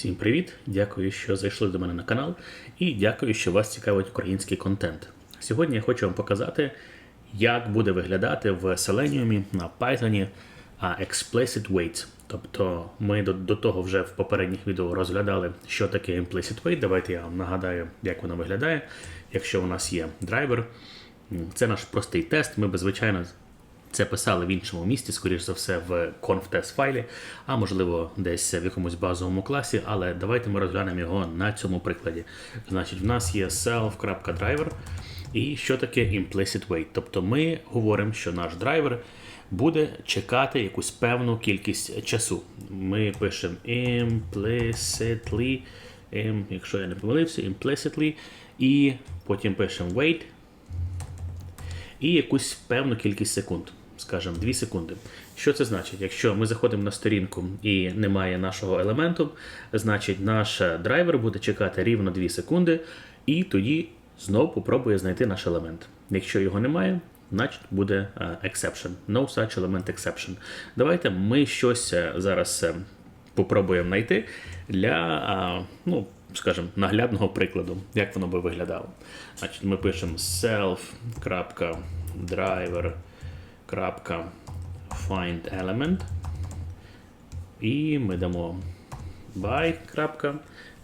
Всім привіт! Дякую, що зайшли до мене на канал, і дякую, що вас цікавить український контент. Сьогодні я хочу вам показати, як буде виглядати в Selenium на Python Explicit Weights. Тобто ми до, до того вже в попередніх відео розглядали, що таке Implicit Weight. Давайте я вам нагадаю, як воно виглядає. Якщо у нас є драйвер, це наш простий тест. Ми би, звичайно, це писали в іншому місці, скоріш за все, в conf файлі, а можливо, десь в якомусь базовому класі. Але давайте ми розглянемо його на цьому прикладі. Значить, в нас є self.driver. І що таке implicit wait? Тобто ми говоримо, що наш драйвер буде чекати якусь певну кількість часу. Ми пишемо implicitly, im, якщо я не помилився, implicitly, і потім пишемо wait, і якусь певну кількість секунд, скажімо, 2 секунди. Що це значить? Якщо ми заходимо на сторінку і немає нашого елементу, значить наш драйвер буде чекати рівно 2 секунди, і тоді знову попробує знайти наш елемент. Якщо його немає, значить буде е, exception. No such element exception. Давайте ми щось е, зараз е, попробуємо знайти для, ну, скажімо, наглядного прикладу, як воно би виглядало. Значить, ми пишемо self.driver.find і ми дамо by.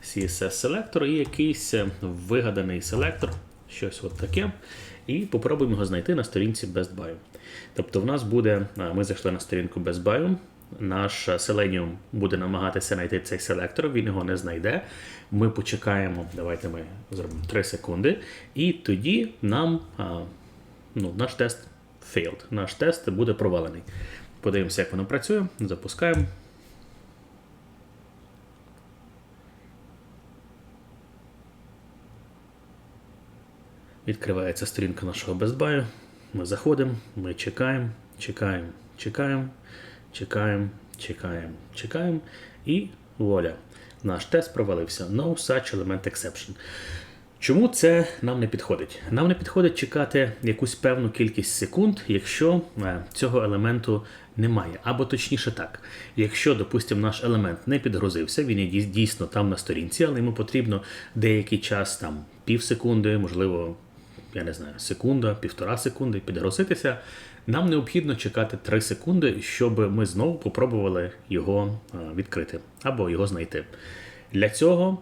CSS селектор і якийсь вигаданий селектор, щось от таке. І попробуємо його знайти на сторінці BestBuy. Тобто, в нас буде, ми зайшли на сторінку BestBuy, наш Selenium буде намагатися знайти цей селектор, він його не знайде. Ми почекаємо, давайте ми зробимо 3 секунди, і тоді нам ну, наш тест failed. Наш тест буде провалений. Подивимося, як воно працює. Запускаємо. Відкривається сторінка нашого BestBuy. Ми заходимо, ми чекаємо, чекаємо, чекаємо, чекаємо, чекаємо, чекаємо. І вуаля. Наш тест провалився. No such element exception. Чому це нам не підходить? Нам не підходить чекати якусь певну кількість секунд, якщо е, цього елементу немає. Або точніше так, якщо, допустимо, наш елемент не підгрузився, він є дійсно там на сторінці, але йому потрібно деякий час, там пів секунди, можливо, я не знаю, секунда, півтора секунди підгрузитися. Нам необхідно чекати 3 секунди, щоб ми знову попробували його е, відкрити або його знайти. Для цього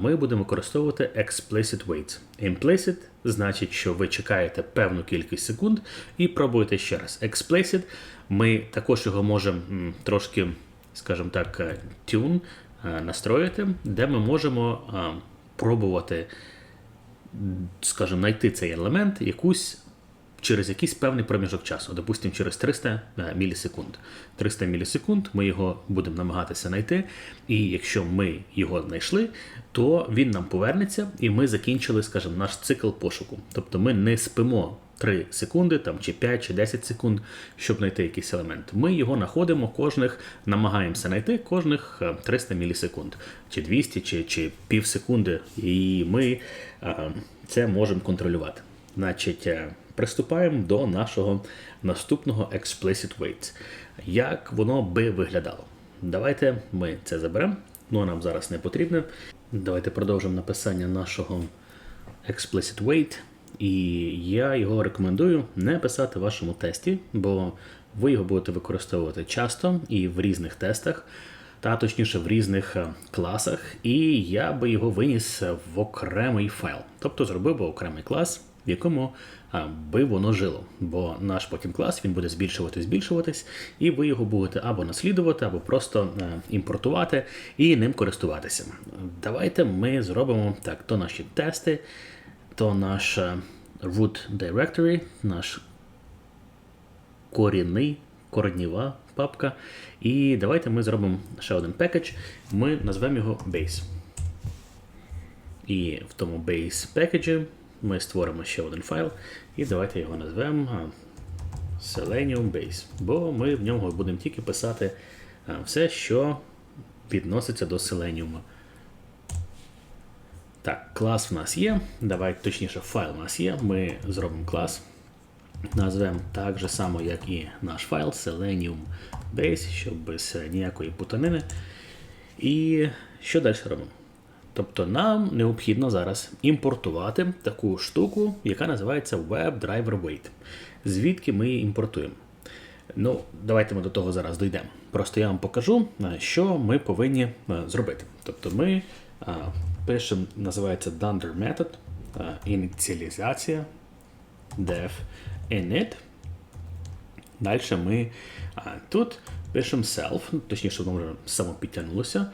ми будемо використовувати explicit waits. Implicit значить, що ви чекаєте певну кількість секунд і пробуєте ще раз. Explicit ми також його можемо трошки, скажімо так, е, tune е, настроїти, де ми можемо а, пробувати, скажімо, знайти цей елемент якусь через якийсь певний проміжок часу, допустимо, через 300 мілісекунд. 300 мілісекунд ми його будемо намагатися знайти, і якщо ми його знайшли, то він нам повернеться, і ми закінчили, скажімо, наш цикл пошуку. Тобто ми не спимо 3 секунди, там, чи 5, чи 10 секунд, щоб знайти якийсь елемент. Ми його знаходимо кожних, намагаємося знайти кожних е, 300 мілісекунд, чи 200, чи, чи пів і ми е, це можемо контролювати. Значить, е, приступаємо до нашого наступного explicit weights. Як воно би виглядало? Давайте ми це заберемо, ну нам зараз не потрібно. Давайте продовжимо написання нашого explicit weight. І я його рекомендую не писати в вашому тесті, бо ви його будете використовувати часто і в різних тестах, та точніше в різних е, класах. І я би його виніс в окремий файл. Тобто зробив би окремий клас, в якому би воно жило. Бо наш потім клас він буде збільшуватись, збільшуватись, і ви його будете або наслідувати, або просто е, імпортувати і ним користуватися. Давайте ми зробимо так: то наші тести, то наш е, root directory, наш корінний, коренєва папка. І давайте ми зробимо ще один пекедж. Ми назвемо його base. І в тому base пекеджі ми створимо ще один файл. І давайте його назвемо Selenium Base. Бо ми в ньому будемо тільки писати все, що відноситься до Selenium. Так, клас в нас є. Давайте точніше, файл у нас є. Ми зробимо клас. Назвемо так же само, як і наш файл Selenium Base, щоб без ніякої путанини. І що далі робимо? Тобто нам необхідно зараз імпортувати таку штуку, яка називається WebDriver Wait. Звідки ми її імпортуємо? Ну, давайте ми до того зараз дійдемо. Просто я вам покажу, е, що ми повинні е, зробити. Тобто ми е, пишемо, називається Dunder Method, ініціалізація, def init. Далі ми тут пишемо self, точніше, воно вже само підтягнулося.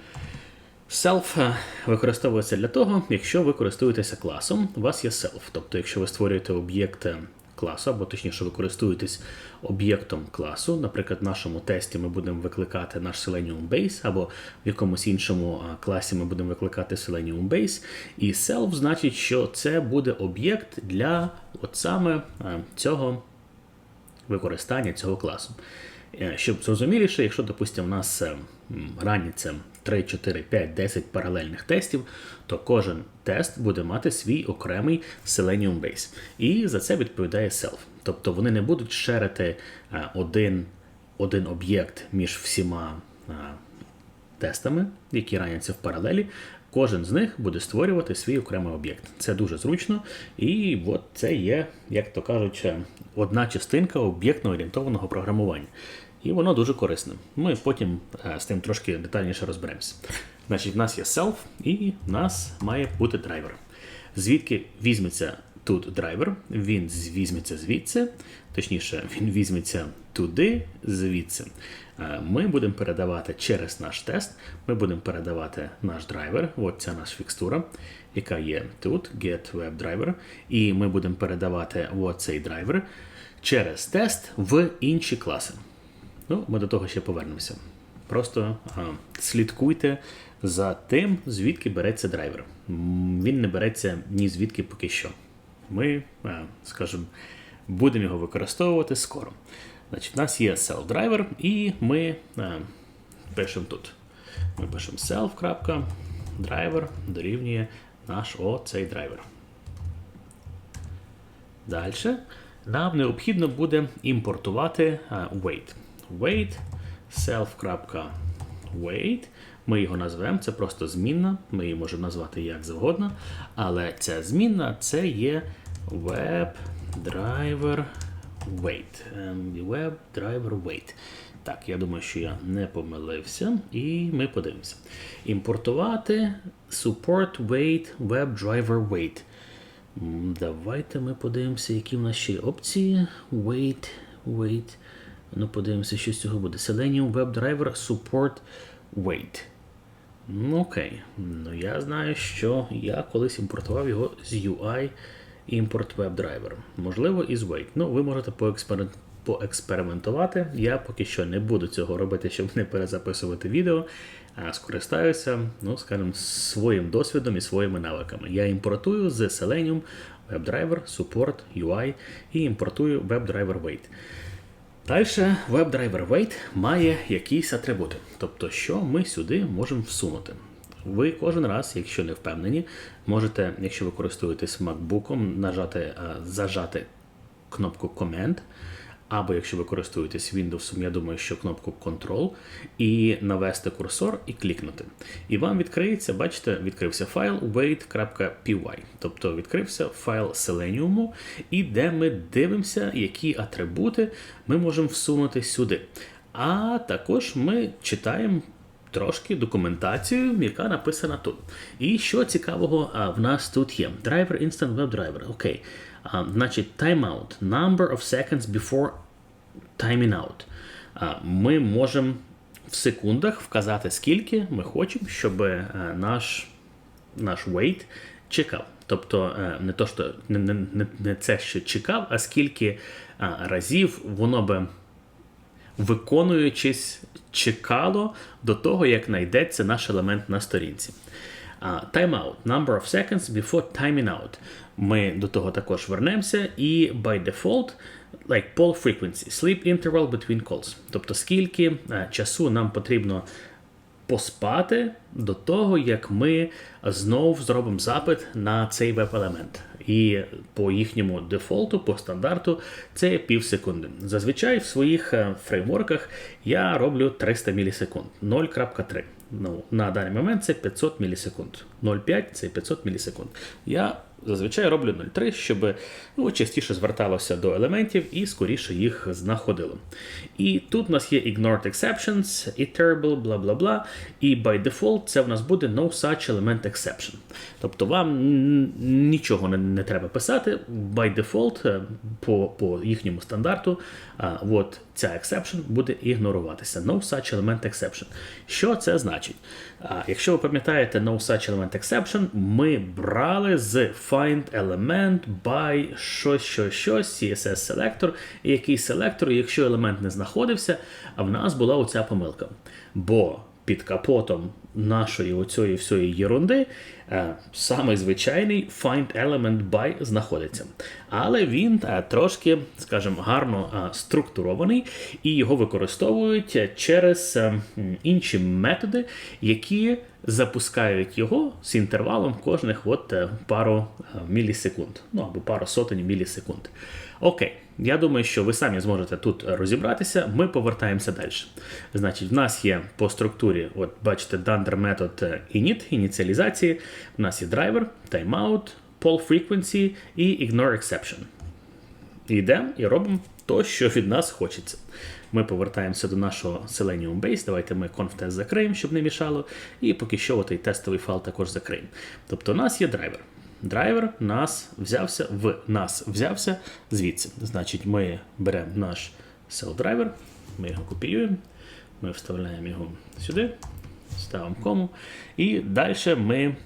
Self е, використовується для того, якщо ви користуєтеся класом, у вас є self. Тобто, якщо ви створюєте об'єкт е, класу, або точніше ви користуєтесь об'єктом класу, наприклад, в нашому тесті ми будемо викликати наш Selenium Base, або в якомусь іншому е, класі ми будемо викликати Selenium Base. І self значить, що це буде об'єкт для от саме цього використання цього класу. Щоб зрозуміліше, якщо, допустимо, у нас м, раниться 3, 4, 5, 10 паралельних тестів, то кожен тест буде мати свій окремий Selenium Base. І за це відповідає self. Тобто вони не будуть шерити е, один, один об'єкт між всіма е, тестами, які раняться в паралелі. Кожен з них буде створювати свій окремий об'єкт. Це дуже зручно, і от це є, як то кажуть, е, одна частинка об'єктно орієнтованого програмування. І воно дуже корисне. Ми потім е, з тим трошки детальніше розберемося. Значить, в нас є self, і в нас має бути драйвер. Звідки візьметься тут драйвер? Він візьметься звідси, точніше, він візьметься туди, звідси. Е, Ми будемо передавати через наш тест, ми будемо передавати наш драйвер, от ця наша фікстура, яка є тут, get web driver, і ми будемо передавати от цей драйвер через тест в інші класи. Ну, ми до того ще повернемося. Просто а, слідкуйте за тим, звідки береться драйвер. Він не береться ні звідки поки що. Ми, а, скажімо, будемо його використовувати скоро. Значить, в нас є self-driver, і ми а, пишемо тут. Ми пишемо self.driver дорівнює наш оцей драйвер. Далі нам необхідно буде імпортувати а, wait. Wait self.wait. Ми його назвемо, це просто змінна. Ми її можемо назвати як завгодно. Але ця змінна це є WebDriver Wait. Ем, WebDriver Wait. Так, я думаю, що я не помилився, і ми подивимося. Імпортувати support wait WebDriver Wait. Давайте ми подивимося, які в нас ще є опції. Wait, wait. Ну, подивимося, що з цього буде. Selenium WebDriver Support Wait. Ну, окей. Ну, я знаю, що я колись імпортував його з UI Import WebDriver. Можливо, і з Wait. Ну, ви можете поексперимент- поекспериментувати. Я поки що не буду цього робити, щоб не перезаписувати відео, а скористаюся, ну, скажімо, своїм досвідом і своїми навиками. Я імпортую з Selenium WebDriver Support UI і імпортую WebDriver Wait. Далі WebDriver Wait має якісь атрибути, тобто, що ми сюди можемо всунути. Ви кожен раз, якщо не впевнені, можете, якщо ви користуєтесь MacBook, нажати, е, зажати кнопку Command, або якщо ви користуєтесь Windows, я думаю, що кнопку Control, і навести курсор і клікнути. І вам відкриється, бачите, відкрився файл wait.py, тобто відкрився файл Selenium, і де ми дивимося, які атрибути ми можемо всунути сюди. А також ми читаємо трошки документацію, яка написана тут. І що цікавого а, в нас тут є? Driver Instant Web Driver. Окей. А, значить, timeout. Number of seconds before out. Ми можемо в секундах вказати, скільки ми хочемо, щоб е, наш, наш wait чекав. Тобто е, не то, що не, не, не- це, що чекав, а скільки разів воно би виконуючись, чекало до того, як знайдеться наш елемент на сторінці. А, Timeout. Number of seconds before timing out. Ми до того також вернемося. І by default, like poll frequency, sleep interval between calls. Тобто скільки е, часу нам потрібно поспати до того, як ми знов зробимо запит на цей веб-елемент. І по їхньому дефолту, по стандарту, це пів секунди. Зазвичай в своїх е, фреймворках я роблю 300 мілісекунд, 0.3. Ну, на даний момент це 500 мілісекунд. 0,5 це 500 мілісекунд. Я зазвичай роблю 0,3, щоб ну, частіше зверталося до елементів і скоріше їх знаходило. І тут у нас є ignored exceptions, iterable, бла бла бла. І by default це в нас буде no such element exception. Тобто вам нічого не, не треба писати. By default, е, по, по їхньому стандарту, от ця exception буде ігноруватися. No such element exception. Що це значить? Якщо ви пам'ятаєте no such element exception, ми брали з find element by щось, щось, щось, CSS селектор, і який селектор, якщо елемент не знаходився, а в нас була оця помилка. Бо під капотом нашої оцієї всієї єрунди саме звичайний find element by знаходиться. Але він е, трошки, скажімо, гарно е, структурований і його використовують через е, інші методи, які запускають його з інтервалом кожних от е, пару е, мілісекунд, ну або пару сотень мілісекунд. Окей, я думаю, що ви самі зможете тут розібратися. Ми повертаємося далі. Значить, в нас є по структурі, от бачите, dunder метод init, ініціалізації. У нас є драйвер, timeout, poll frequency і ignore exception. Йдемо і робимо то, що від нас хочеться. Ми повертаємося до нашого Selenium Base. Давайте ми conf закриємо, щоб не мішало. І поки що отей тестовий файл також закриємо. Тобто у нас є драйвер. Драйвер нас взявся в нас взявся звідси. Значить, ми беремо наш cell драйвер, ми його копіюємо, ми вставляємо його сюди, ставимо кому. І далі ми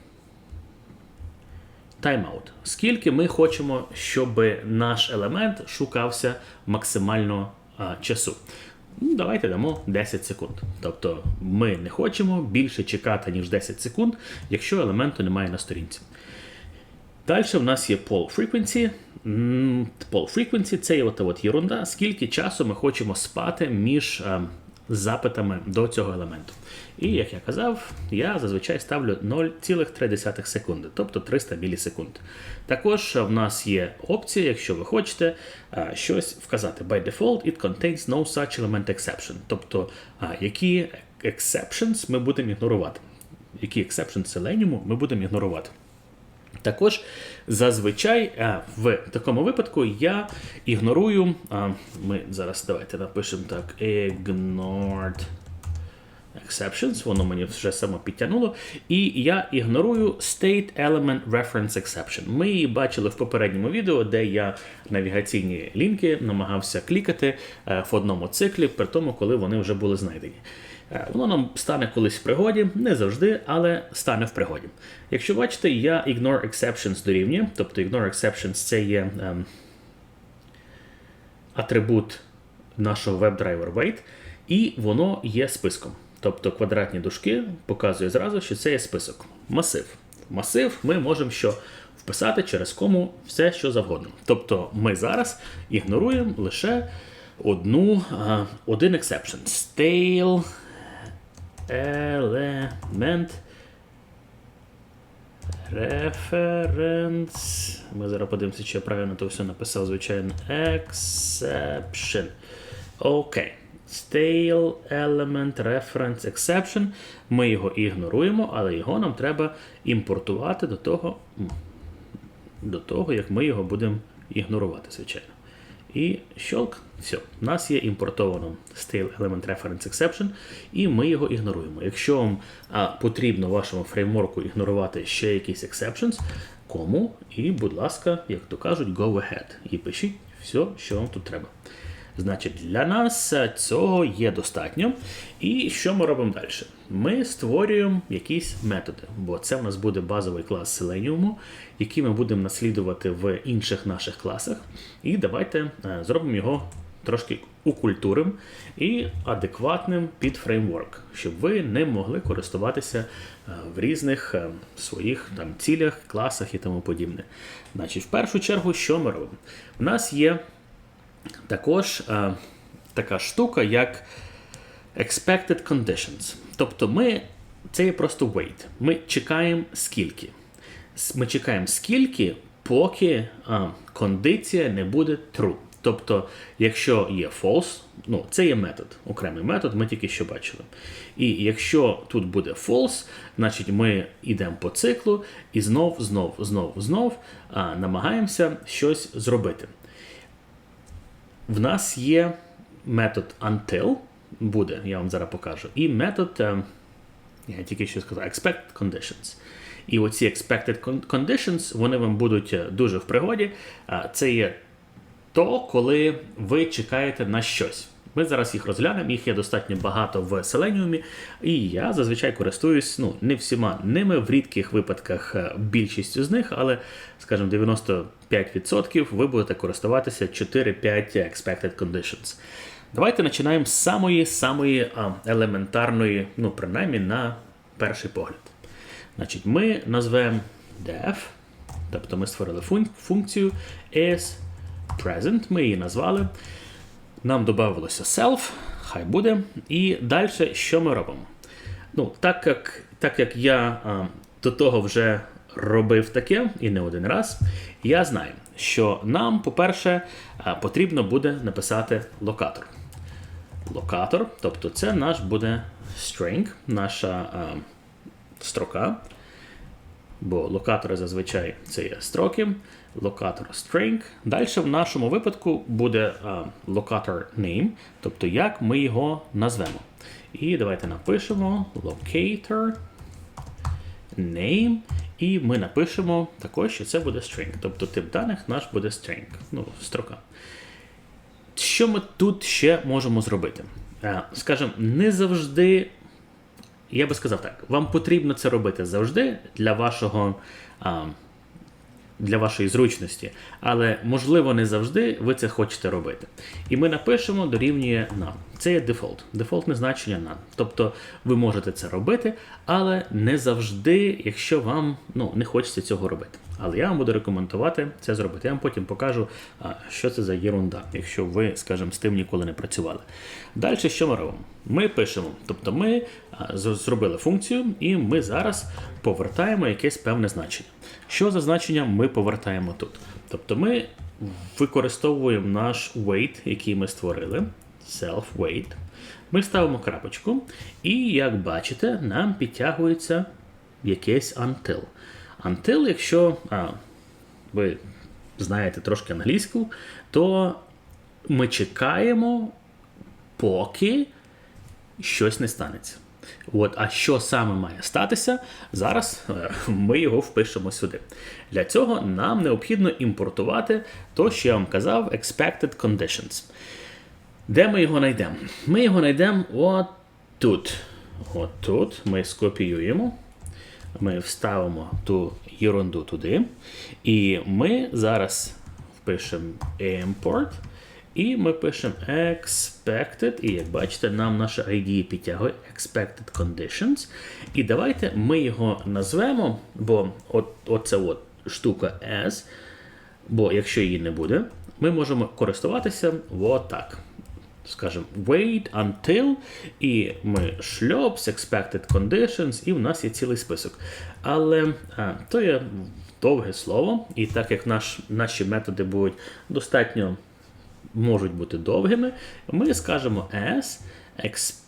тайм-аут. Скільки ми хочемо, щоб наш елемент шукався максимально а, часу. Ну, давайте дамо 10 секунд. Тобто ми не хочемо більше чекати, ніж 10 секунд, якщо елементу немає на сторінці. Далі в нас є poll frequency. Poll frequency це от, от єрунда, скільки часу ми хочемо спати між е, запитами до цього елементу. І як я казав, я зазвичай ставлю 0,3 секунди, тобто 300 мілісекунд. Також в нас є опція, якщо ви хочете е, щось вказати. By default, it contains no such element exception. Тобто, а, які exceptions ми будемо ігнорувати. Які exceptions Selenium ми будемо ігнорувати. Також зазвичай е, в такому випадку я ігнорую. Ми зараз давайте напишемо так: ignored exceptions, воно мені вже само підтягнуло. І я ігнорую state element reference exception. Ми її бачили в попередньому відео, де я навігаційні лінки намагався клікати е, в одному циклі, при тому, коли вони вже були знайдені. Е, Воно нам стане колись в пригоді, не завжди, але стане в пригоді. Якщо бачите, я ignore exceptions дорівнює, тобто ignore exceptions це є ем, атрибут нашого WebDriver Wait, і воно є списком. Тобто квадратні дужки показує зразу, що це є список. Масив. Масив ми можемо що вписати через кому все, що завгодно. Тобто ми зараз ігноруємо лише одну, а, один exception. Stale element reference. Ми зараз подивимося, чи я правильно то все написав, звичайно. Exception. Окей. Stale element reference exception. Ми його ігноруємо, але його нам треба імпортувати до того, до того, як ми його будемо ігнорувати, звичайно. І щелк, все, у нас є імпортовано stale element reference exception, і ми його ігноруємо. Якщо вам а, потрібно вашому фреймворку ігнорувати ще якісь exceptions, кому, і, будь ласка, як то кажуть, go ahead. І пишіть все, що вам тут треба. Значить, для нас е, цього є достатньо. І що ми робимо далі? Ми створюємо якісь методи, бо це в нас буде базовий клас Selenium, який ми будемо наслідувати в інших наших класах. І давайте е, зробимо його трошки укультурим і адекватним під фреймворк, щоб ви не могли користуватися е, в різних е, своїх там цілях, класах і тому подібне. Значить, в першу чергу, що ми робимо? У нас є також е, така штука, як expected conditions. Тобто ми, це є просто wait. Ми чекаємо скільки. Ми чекаємо скільки поки а, кондиція не буде true. Тобто, якщо є false, ну це є метод, окремий метод, ми тільки що бачили. І якщо тут буде false, значить ми йдемо по циклу і знов, знов, знов, знов а, намагаємося щось зробити. В нас є метод until, буде, я вам зараз покажу, і метод, е, я тільки що сказав, expected conditions. І оці expected conditions, вони вам будуть е, дуже в пригоді. Це є то, коли ви чекаєте на щось. Ми зараз їх розглянемо, їх є достатньо багато в Selenium, і я зазвичай користуюсь ну, не всіма ними, в рідких випадках е, більшістю з них, але, скажімо, 95% ви будете користуватися 4-5 expected conditions. Давайте починаємо з самої самої елементарної, ну, принаймні на перший погляд. Значить, ми назвемо def, тобто ми створили функцію is present, ми її назвали. Нам додавалося self, хай буде. І далі що ми робимо? Ну, так як, так як я а, до того вже робив таке і не один раз, я знаю, що нам, по-перше, потрібно буде написати локатор. Локатор, тобто це наш буде string, наша а, строка. Бо локатори зазвичай це є строки, локатор string. Далі в нашому випадку буде локатор name, тобто як ми його назвемо. І давайте напишемо locator name, і ми напишемо також, що це буде string. Тобто тип даних наш буде string, ну, строка. Що ми тут ще можемо зробити? Е, Скажімо, не завжди я би сказав так: вам потрібно це робити завжди для вашого. Для вашої зручності, але можливо не завжди ви це хочете робити. І ми напишемо дорівнює нам. Це є дефолт. Дефолтне значення нам. Тобто ви можете це робити, але не завжди, якщо вам ну, не хочеться цього робити. Але я вам буду рекомендувати це зробити. Я вам потім покажу, що це за єрунда, якщо ви, скажімо, з тим ніколи не працювали. Далі що ми робимо? Ми пишемо, тобто ми зробили функцію, і ми зараз повертаємо якесь певне значення. Що за значення ми повертаємо тут? Тобто ми використовуємо наш weight, який ми створили, self-weight. Ми ставимо крапочку, і як бачите, нам підтягується якесь until. Until, якщо а, ви знаєте трошки англійську, то ми чекаємо, поки щось не станеться. От, а що саме має статися, зараз е, ми його впишемо сюди. Для цього нам необхідно імпортувати то, що я вам казав, expected conditions. Де ми його знайдемо? Ми його знайдемо от тут. Ми скопіюємо. Ми вставимо ту ерунду туди. І ми зараз впишемо import. І ми пишемо expected, і як бачите, нам наша ID підтягує expected conditions. І давайте ми його назвемо, бо от, оце от штука as, бо якщо її не буде, ми можемо користуватися отак. Скажемо wait until, і ми шльопс, expected conditions, і в нас є цілий список. Але а, то є довге слово, і так як наш, наші методи будуть достатньо можуть бути довгими, ми скажемо as expected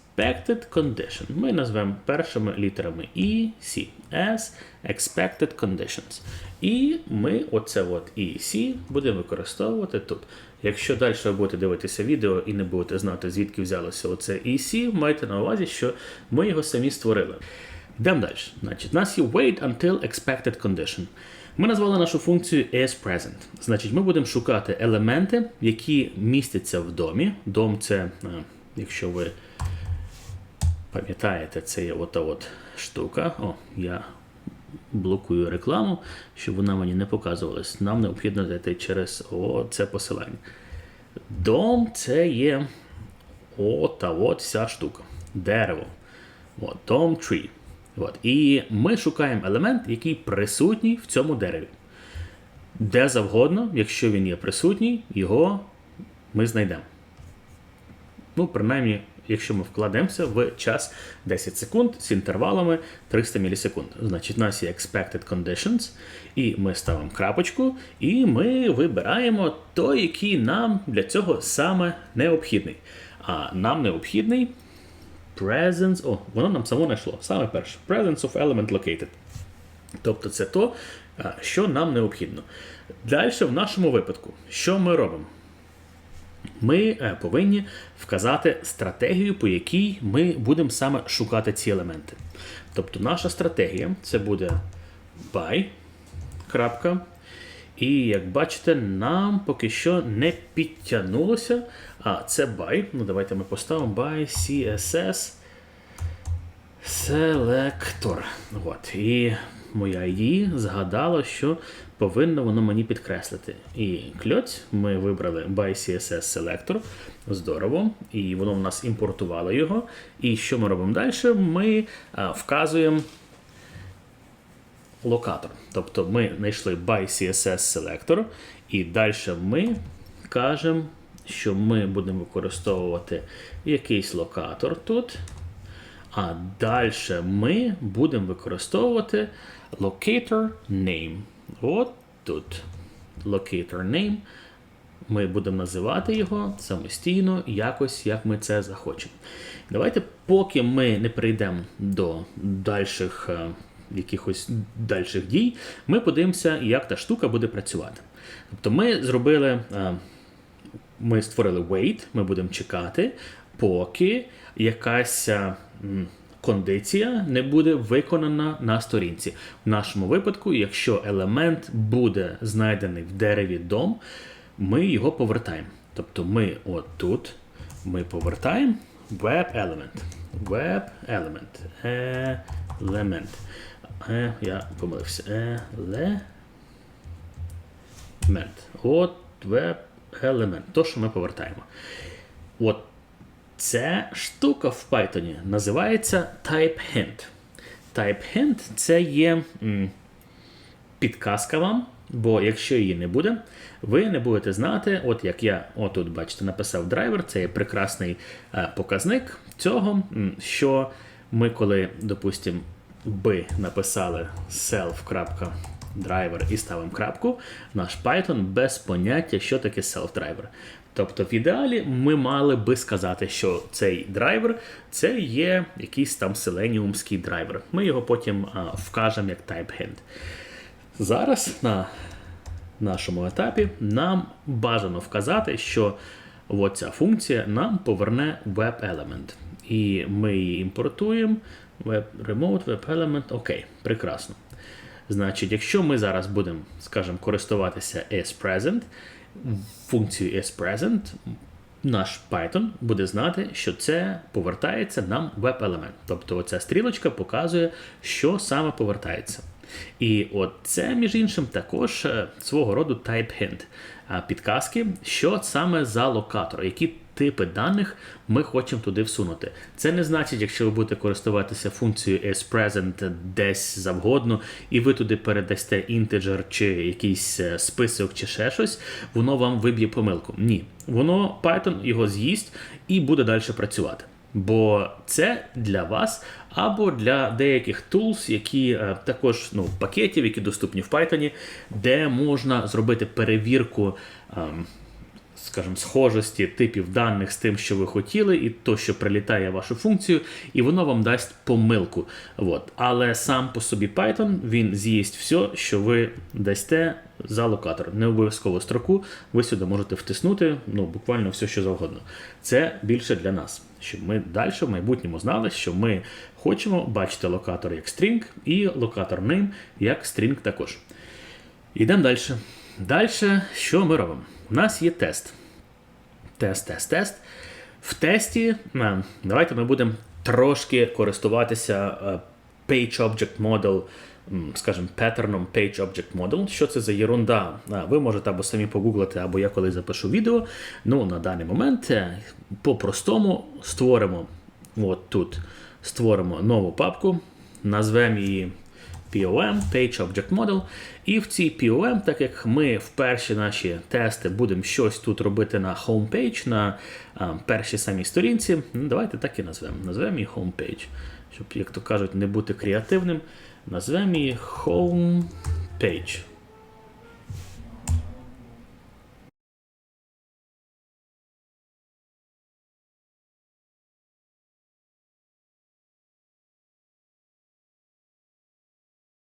condition. Ми назвемо першими літерами E, C. As expected conditions. І ми оце от E, C будемо використовувати тут. Якщо далі ви будете дивитися відео і не будете знати, звідки взялося оце EC, майте на увазі, що ми його самі створили. Йдемо далі. Значить, у нас є wait until expected condition. Ми назвали нашу функцію is present. Значить, ми будемо шукати елементи, які містяться в домі. Дом це, е, якщо ви пам'ятаєте, це є ота от штука. О, я блокую рекламу, щоб вона мені не показувалась. Нам необхідно зайти через о, це посилання. Дом це є ота от вся штука. Дерево. От, дом tree. От. І ми шукаємо елемент, який присутній в цьому дереві. Де завгодно, якщо він є присутній, його ми знайдемо. Ну, принаймні, якщо ми вкладемося в час 10 секунд з інтервалами 300 мілісекунд. Значить, у нас є expected conditions, і ми ставимо крапочку, і ми вибираємо той, який нам для цього саме необхідний. А нам необхідний presence, о, воно нам само знайшло. Саме перше. Presence of element located. Тобто це то, що нам необхідно. Далі, в нашому випадку, що ми робимо? Ми е, повинні вказати стратегію, по якій ми будемо саме шукати ці елементи. Тобто наша стратегія це буде by. крапка. І як бачите, нам поки що не підтягнулося. А, це by. Ну, давайте ми поставимо by CSS Selector. От. І моя IDE згадала, що повинно воно мені підкреслити. І кльоць ми вибрали by CSS Selector. Здорово. І воно в нас імпортувало його. І що ми робимо далі? Ми а, вказуємо локатор. Тобто ми знайшли by CSS Selector, і далі ми кажемо, що ми будемо використовувати якийсь локатор тут. А далі ми будемо використовувати locator name. От тут. Locator name. Ми будемо називати його самостійно, якось, як ми це захочемо. Давайте, поки ми не прийдемо до дальших е, якихось дальших дій, ми подивимося, як та штука буде працювати. Тобто ми зробили, е, ми створили wait, ми будемо чекати, поки якась е, кондиція не буде виконана на сторінці. В нашому випадку, якщо елемент буде знайдений в дереві дом, ми його повертаємо. Тобто ми отут ми повертаємо web element. Web element. Element. Е, я помилився. Element. От web element. То, що ми повертаємо. От ця штука в Python називається type-hint. Type-hint це є м, підказка вам, бо якщо її не буде, ви не будете знати, от як я отут, бачите, написав драйвер, це є прекрасний е, показник цього, що ми, коли, допустимо, би написали self.driver і ставимо крапку, наш Python без поняття, що таке self-driver. Тобто, в ідеалі ми мали би сказати, що цей драйвер це є якийсь там селеніумський драйвер. Ми його потім а, вкажемо як type-hint. Зараз на нашому етапі нам бажано вказати, що оця функція нам поверне web element. І ми її імпортуємо. Web Remote Web Element. Окей, прекрасно. Значить, якщо ми зараз будемо, скажімо, користуватися isPresent, функцією isPresent, наш Python буде знати, що це повертається нам веб-елемент. Тобто оця стрілочка показує, що саме повертається. І от це, між іншим, також е, свого роду type hint підказки, що саме за локатор, які типи даних ми хочемо туди всунути. Це не значить, якщо ви будете користуватися функцією isPresent десь завгодно, і ви туди передасте інтеджер чи якийсь е, список, чи ще щось, воно вам виб'є помилку. Ні, воно Python його з'їсть і буде далі працювати. Бо це для вас або для деяких tools, які е, також ну, пакетів, які доступні в Python, де можна зробити перевірку. ем, скажімо, схожості типів даних з тим, що ви хотіли, і то, що прилітає вашу функцію, і воно вам дасть помилку. От. Але сам по собі Python він з'їсть все, що ви дасте за локатор. Не обов'язково строку, ви сюди можете втиснути ну, буквально все, що завгодно. Це більше для нас, щоб ми далі в майбутньому знали, що ми хочемо бачити локатор як string і локатор name як string також. Йдемо далі. Далі, що ми робимо? У нас є тест. Тест, тест, тест. В тесті давайте ми будемо трошки користуватися е, Page Model, скажімо, паттерном Page Object Model. Що це за єрунда? Ви можете або самі погуглити, або я коли запишу відео. Ну, на даний момент е, по-простому створимо от тут створимо нову папку, назвемо її POM, Page Object Model. І в цій POM, так як ми в перші наші тести будемо щось тут робити на homepage, на а, першій самій сторінці, ну, давайте так і назвемо. Назвемо її homepage. Щоб, як то кажуть, не бути креативним. Назвемо її homepage.